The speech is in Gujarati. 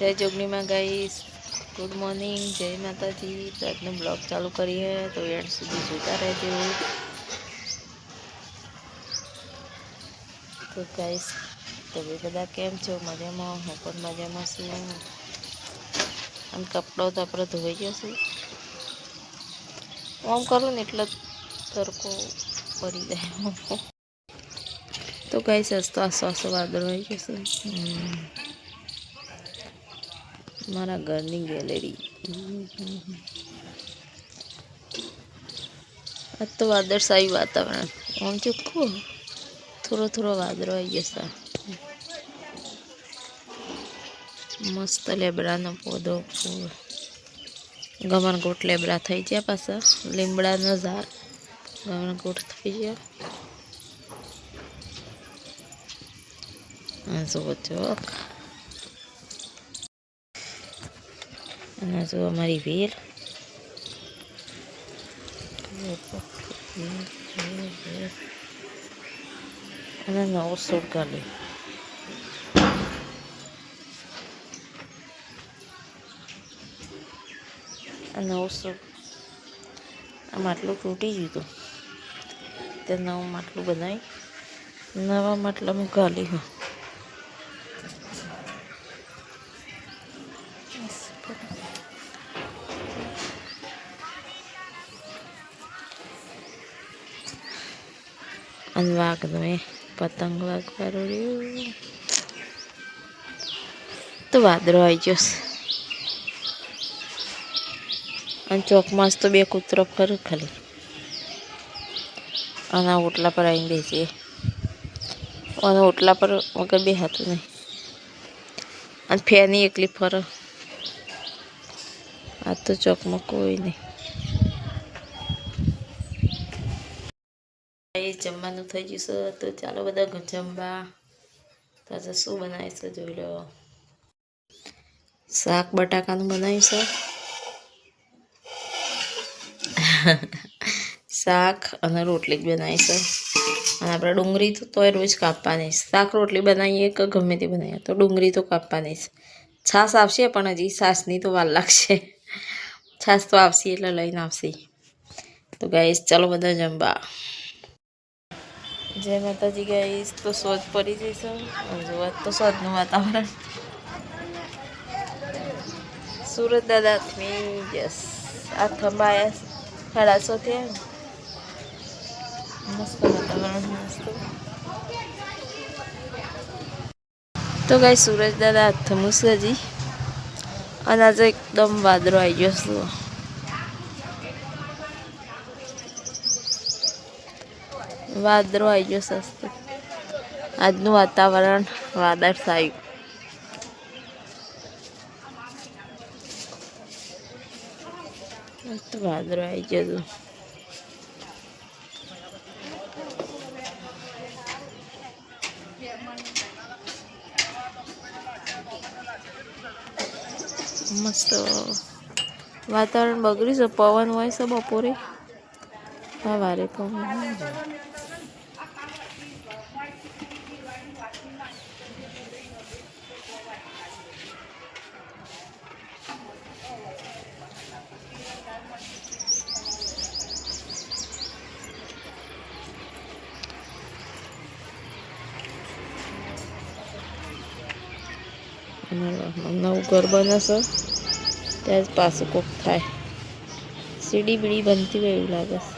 જય જોગણીમાં ગાઈસ ગુડ મોર્નિંગ જય માતાજી. તો આજનો બ્લોગ ચાલુ કરીએ. તો એન્ડ સુધી જોતા રહેજો. તો ગાઈસ તમે બધા કેમ છો? મજામાં? હું પણ મજામાં છું. આમ કપડો તો આપણે ધોઈ જશું આમ કરું ને એટલે તરકો પડી જાય. તો ગાઈસ આજ તો આસો આસો વાદળ આવી જશે હમ. મારા ઘરની ગેલેરી. આ તો વાદળશાહી વાતાવરણ. આમ ચોખ્ખું? થોડો થોડો વાદળો આવી જશે. મસ્ત લેબડાનો પોદો ગમણગોટ લેબડા થઈ ગયા પાછા. લીમડાનો ઝાડ. ગમનકોટ થઈ ગયા. આ જુઓ ચોક. અને જો અમારી વેલ. અને નવો સોડ કાઢી નવો સૂટ આ માટલું તૂટી ગયું હતું. તે નવું માટલું બનાવી. નવા માટલામાં ગાલી હા. અને વાઘ એ પતંગ વાઘ પરોડ્યું તો વાદળો આવી જશે અને ચોકમાં તો બે કૂતરો ફરે ખાલી અને ઓટલા પર આવીને બેસીએ અને ઓટલા પર વગર બે હતું નહીં અને ફેરની એકલી ફરે આ તો ચોકમાં કોઈ નહીં એ જમવાનું થઈ ગયું છે તો ચાલો બધા જમવા. તો આજે શું બનાવીશ જોઈ લો. શાક બટાકાનું બનાવ્યું છે. શાક અને રોટલી જ બનાવી છે. અને આપણે ડુંગળી તો તોય રોજ કાપવાની શાક, રોટલી બનાવીએ કે ગમે તે બનાવીએ, તો ડુંગળી તો કાપવાની છે છાશ આવશે પણ હજી છાશની તો વાર લાગશે. છાશ તો આવશે એટલે લઈને આવશે. તો ગાઈશ ચાલો બધા જમવા. જય માતાજી ગાઈશ તો સોજ પડી જઈશું જોવા, તો સોજનું વાતાવરણ. સુરત દાદા મી યસ આ થંભાયા સાડાસો થયા મસ્ત વાતાવરણ મસ્ત. તો ગાઈ સુરજ દાદા હાથ હજી. અને આજે એકદમ વાદળો આવી ગયો વાદળો આવી ગયો સસ્તો આજનું વાતાવરણ વાદળ તો વાદળો આવી ગયો મસ્ત વાતાવરણ બગડ્યું છે. પવન હોય છે બપોરે. સવારે પવન. નવું ઘર બને છે ત્યાં જ પાછું કોક થાય. સીડી બીડી બનતી હોય એવું લાગે છે.